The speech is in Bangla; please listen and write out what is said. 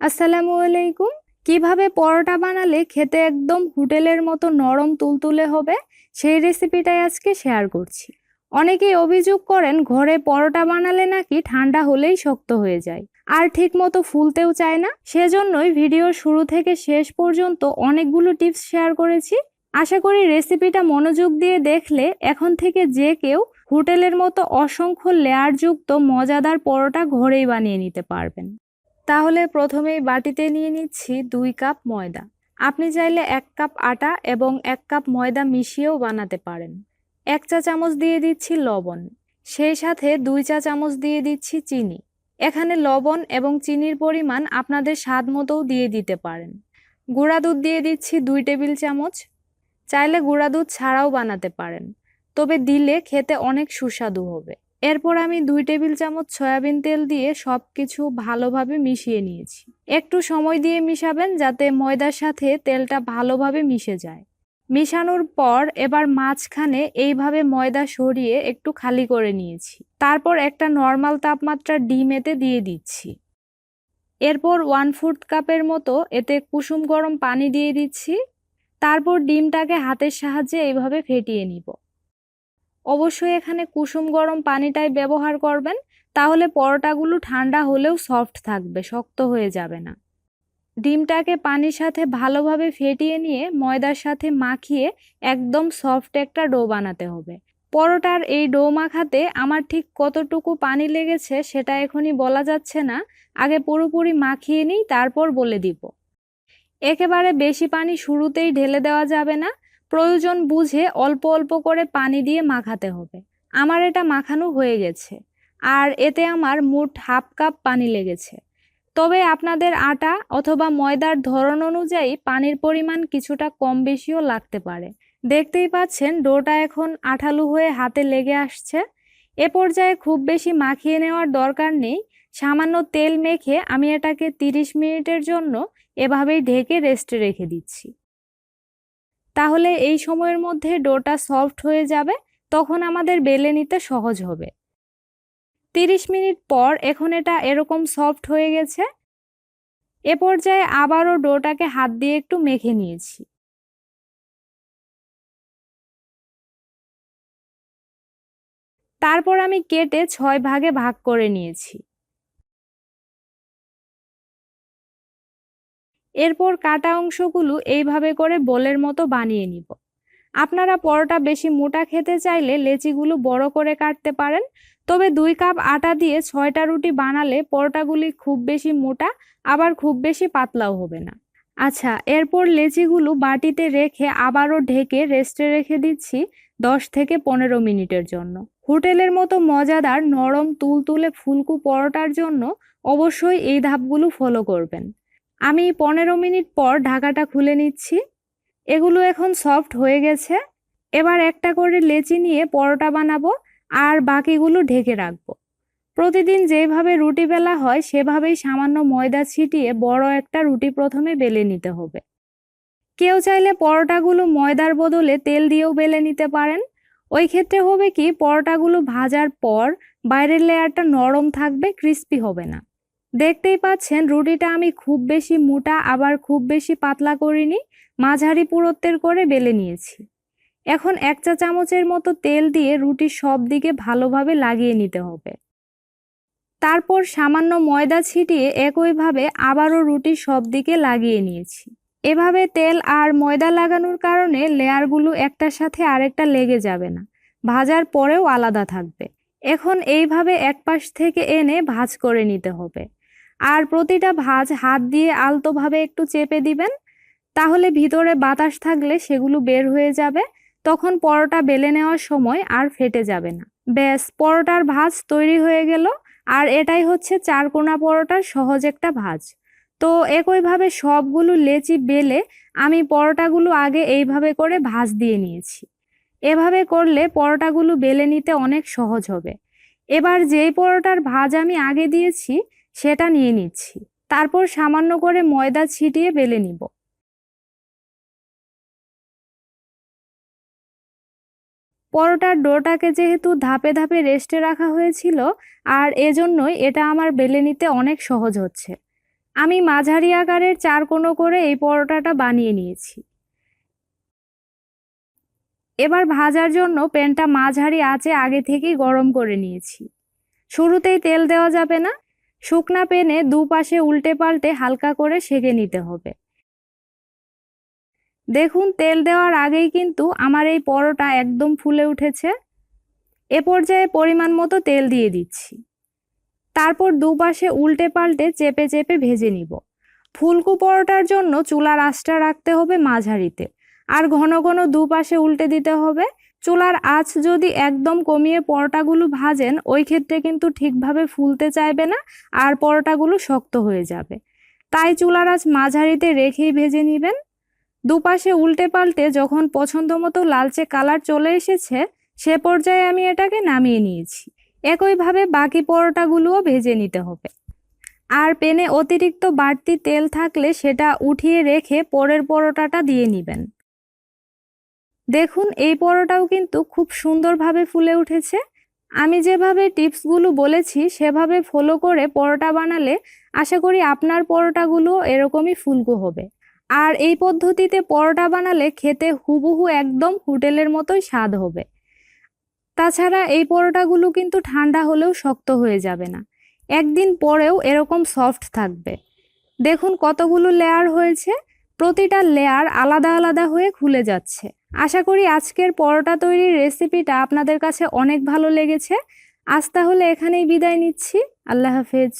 আসসালামু আলাইকুম। কীভাবে পরোটা বানালে খেতে একদম হোটেলের মতো নরম তুলতুলে হবে, সেই রেসিপিটাই আজকে শেয়ার করছি। অনেকেই অভিযোগ করেন, ঘরে পরোটা বানালে নাকি ঠান্ডা হলেই শক্ত হয়ে যায়, আর ঠিক মতো ফুলতেও চায় না। সেজন্যই ভিডিওর শুরু থেকে শেষ পর্যন্ত অনেকগুলো টিপস শেয়ার করেছি। আশা করি রেসিপিটা মনোযোগ দিয়ে দেখলে এখন থেকে যে কেউ হোটেলের মতো অসংখ্য লেয়ারযুক্ত মজাদার পরোটা ঘরেই বানিয়ে নিতে পারবেন। তাহলে প্রথমেই বাটিতে নিয়ে নিচ্ছি দুই কাপ ময়দা। আপনি চাইলে এক কাপ আটা এবং এক কাপ ময়দা মিশিয়েও বানাতে পারেন। এক চা চামচ দিয়ে দিচ্ছি লবণ, সেই সাথে দুই চা চামচ দিয়ে দিচ্ছি চিনি। এখানে লবণ এবং চিনির পরিমাণ আপনাদের স্বাদ মতোও দিয়ে দিতে পারেন। গুঁড়া দুধ দিয়ে দিচ্ছি দুই টেবিল চামচ, চাইলে গুঁড়া দুধ ছাড়াও বানাতে পারেন, তবে দিলে খেতে অনেক সুস্বাদু হবে। এরপর আমি দুই টেবিল চামচ সয়াবিন তেল দিয়ে সব কিছু ভালোভাবে মিশিয়ে নিয়েছি। একটু সময় দিয়ে মিশাবেন যাতে ময়দার সাথে তেলটা ভালোভাবে মিশে যায়। মিশানোর পর এবার মাঝখানে এইভাবে ময়দা সরিয়ে একটু খালি করে নিয়েছি। তারপর একটা নর্মাল তাপমাত্রার ডিম এতে দিয়ে দিচ্ছি। এরপর ওয়ান ফোর্থ কাপের মতো এতে কুসুম গরম পানি দিয়ে দিচ্ছি। তারপর ডিমটাকে হাতের সাহায্যে এইভাবে ফেটিয়ে নিব। অবশ্যই এখানে কুসুম গরম পানিটাই ব্যবহার করবেন, তাহলে পরোটাগুলো ঠান্ডা হলেও সফট থাকবে, শক্ত হয়ে যাবে না। ডিমটাকে পানির সাথে ভালোভাবে ফেটিয়ে নিয়ে ময়দার সাথে মাখিয়ে একদম সফট একটা ডো বানাতে হবে। পরোটার এই ডো মাখাতে আমার ঠিক কতটুকু পানি লেগেছে সেটা এখনই বলা যাচ্ছে না, আগে পুরোপুরি মাখিয়ে নিই, তারপর বলে দিব। একেবারে বেশি পানি শুরুতেই ঢেলে দেওয়া যাবে না প্রয়োজন বুঝে অল্প অল্প করে পানি দিয়ে মাখাতে হবে। আমার এটা মাখানো হয়ে গেছে। আর এতে আমার মোট হাফ কাপ পানি লেগেছে। তবে আপনাদের আটা অথবা ময়দার ধরন অনুযায়ী পানির পরিমাণ কিছুটা কম বেশিও লাগতে পারে। দেখতেই পাচ্ছেন, ডোটা এখন আঠালু হয়ে হাতে লেগে আসছে। এ পর্যায়ে খুব বেশি মাখিয়ে নেওয়ার দরকার নেই। সামান্য তেল মেখে আমি এটাকে 30 মিনিটের জন্য এভাবেই ঢেকে রেস্টে রেখে দিচ্ছি। তাহলে এই সময়ের মধ্যে ডোটা সফট হয়ে যাবে, তখন আমাদের বেলে নিতে সহজ হবে। তিরিশ মিনিট পর এখন এটা এরকম সফট হয়ে গেছে। এ পর্যায়ে আবারও ডোটাকে হাত দিয়ে একটু মেখে নিয়েছি। তারপর আমি কেটে ছয় ভাগে ভাগ করে নিয়েছি। এরপর কাটা অংশগুলো এইভাবে করে বলের মতো বানিয়ে নিব। আপনারা পরোটা বেশি মোটা খেতে চাইলে লেচিগুলো বড় করে কাটতে পারেন, তবে দুই কাপ আটা দিয়ে ছয়টা রুটি বানালে পরোটাগুলি খুব বেশি মোটা, আবার খুব বেশি পাতলাও হবে না। আচ্ছা এরপর লেচিগুলো বাটিতে রেখে আবারও ঢেকে রেস্টে রেখে দিচ্ছি দশ থেকে পনেরো মিনিটের জন্য। হোটেলের মতো মজাদার নরম তুলতুলে ফুলকু পরোটার জন্য অবশ্যই এই ধাপগুলো ফলো করবেন। আমি পনেরো মিনিট পর ঢাকাটা খুলে নিচ্ছি। এগুলো এখন সফট হয়ে গেছে। এবার একটা করে লেচি নিয়ে পরোটা বানাবো আর বাকিগুলো ঢেকে রাখব। প্রতিদিন যেভাবে রুটি বেলা হয়, সেভাবেই সামান্য ময়দা ছিটিয়ে বড় একটা রুটি প্রথমে বেলে নিতে হবে। কেউ চাইলে পরোটাগুলো ময়দার বদলে তেল দিয়েও বেলে নিতে পারেন। ওই ক্ষেত্রে হবে কি, পরোটাগুলো ভাজার পর বাইরের লেয়ারটা নরম থাকবে, ক্রিস্পি হবে না। দেখতেই পাচ্ছেন, রুটিটা আমি খুব বেশি মোটা, আবার খুব বেশি পাতলা করিনি, মাঝারি পুরত্বের করে বেলে নিয়েছি। এখন এক চা চামচের মতো তেল দিয়ে রুটি সব দিকে ভালোভাবে লাগিয়ে নিতে হবে। তারপর সামান্য ময়দা ছিটিয়ে একইভাবে আবারও রুটি সব দিকে লাগিয়ে নিয়েছি। এভাবে তেল আর ময়দা লাগানোর কারণে লেয়ারগুলো একটার সাথে আরেকটা লেগে যাবে না, ভাজার পরেও আলাদা থাকবে। এখন এইভাবে এক পাশ থেকে এনে ভাজ করে নিতে হবে। আর প্রতিটা ভাজ হাত দিয়ে আলতোভাবে একটু চেপে দিবেন। তাহলে ভিতরে বাতাস থাকলে সেগুলো বের হয়ে যাবে। তখন পরোটা বেলে নেওয়ার সময় আর ফেটে যাবে না। ব্যাস, পরোটার ভাজ তৈরি হয়ে গেল। আর এটাই হচ্ছে চারকোনা পরোটার সহজ একটা ভাজ। তো একইভাবে সবগুলো লেচি বেলে আমি পরোটাগুলো আগে এইভাবে করে ভাজ দিয়ে নিয়েছি। এভাবে করলে পরোটাগুলো বেলে নিতে অনেক সহজ হবে। এবার যেই পরোটার ভাজ আমি আগে দিয়েছি সেটা নিয়ে নিচ্ছি। তারপর সামান্য করে ময়দা ছিটিয়ে বেলে নিব। পরোটার ডোটাকে যেহেতু ধাপে ধাপে রেস্টে রাখা হয়েছিল, আর এজন্যই এটা আমার বেলে নিতে অনেক সহজ হচ্ছে। আমি মাঝারি আকারের চার কোণো করে এই পরোটাটা বানিয়ে নিয়েছি। এবার ভাজার জন্য প্যানটা মাঝারি আঁচে আগে থেকেই গরম করে নিয়েছি। শুরুতেই তেল দেওয়া যাবে না শুকনা পেনে দুপাশে উল্টে পাল্টে হালকা করে সেঁকে নিতে হবে। দেখুন, তেল দেওয়ার আগেই কিন্তু আমার এই পরোটা একদম ফুলে উঠেছে। এ পর্যায়ে পরিমাণ মতো তেল দিয়ে দিচ্ছি। তারপর দুপাশে উল্টে পাল্টে চেপে চেপে ভেজে নিব। ফুলকু পরোটার জন্য চুলার আঁচটা রাখতে হবে মাঝারিতে। আর ঘন ঘন দুপাশে উল্টে দিতে হবে। চুলার আঁচ যদি একদম কমিয়ে পরোটাগুলো ভাজেন, ওই ক্ষেত্রে কিন্তু ঠিকভাবে ফুলতে চাইবে না আর পরোটাগুলো শক্ত হয়ে যাবে। তাই চুলার আঁচ মাঝারিতে রেখেই ভেজে নেবেন। দুপাশে উল্টে পাল্টে যখন পছন্দ মতো লালচে কালার চলে এসেছে, সে পর্যায়ে আমি এটাকে নামিয়ে নিয়েছি। একইভাবে বাকি পরোটাগুলোও ভেজে নিতে হবে। আর পেনে অতিরিক্ত বাড়তি তেল থাকলে সেটা উঠিয়ে রেখে পরের পরোটাটা দিয়ে নেবেন। দেখুন, এই পরোটাও কিন্তু খুব সুন্দরভাবে ফুলে উঠেছে। আমি যেভাবে টিপসগুলো বলেছি, সেভাবে ফলো করে পরোটা বানালে আশা করি আপনার পরোটাগুলো এরকমই ফুলকো হবে। আর এই পদ্ধতিতে পরোটা বানালে খেতে হুবহু একদম হোটেলের মতোই স্বাদ হবে। তাছাড়া এই পরোটাগুলো কিন্তু ঠান্ডা হলেও শক্ত হয়ে যাবে না। একদিন পরেও এরকম সফট থাকবে। দেখুন কতগুলো লেয়ার হয়েছে। প্রতিটা লেয়ার আলাদা আলাদা হয়ে খুলে যাচ্ছে। আশা করি আজকের পরোটা তৈরির রেসিপিটা আপনাদের কাছে অনেক ভালো লেগেছে। আজ তাহলে এখানেই বিদায় নিচ্ছি। আল্লাহ হাফেজ।